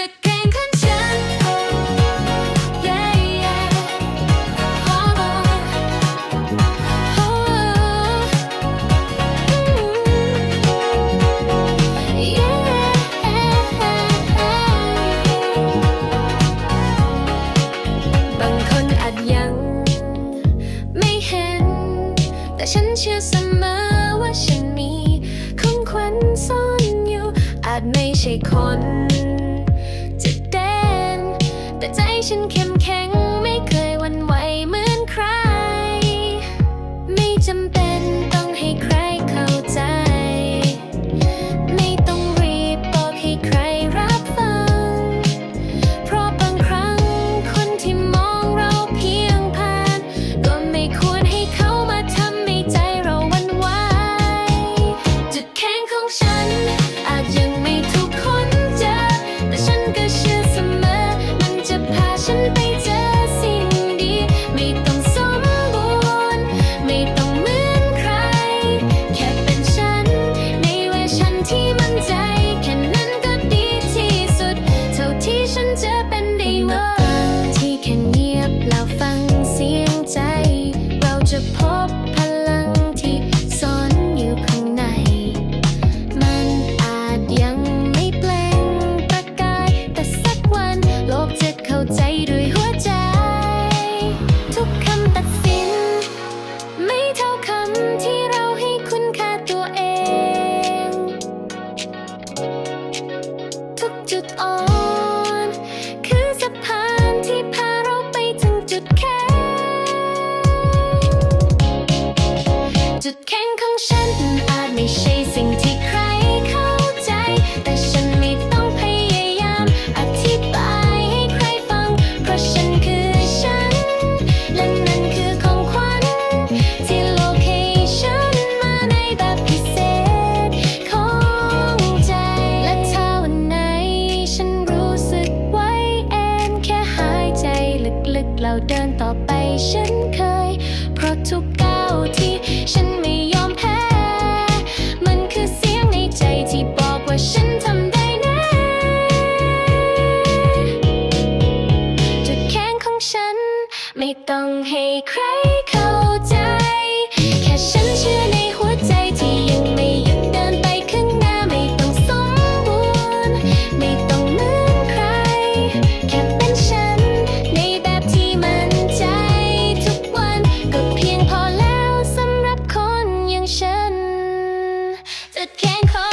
บางคนอาจยัง ไม่เห็น แต่ฉันเชื่อเสมอว่าฉันมีขงขวัญซ่อนอยู่ อาจไม่ใช่คน Attention can เราเดินต่อไปฉันเคย เพราะทุกก้าวที่ฉันไม่ยอมแพ้ มันคือเสียงในใจที่บอกว่าฉันทำได้นะจุดแข็งของฉัน ไม่ต้องให้ใคร that can't come.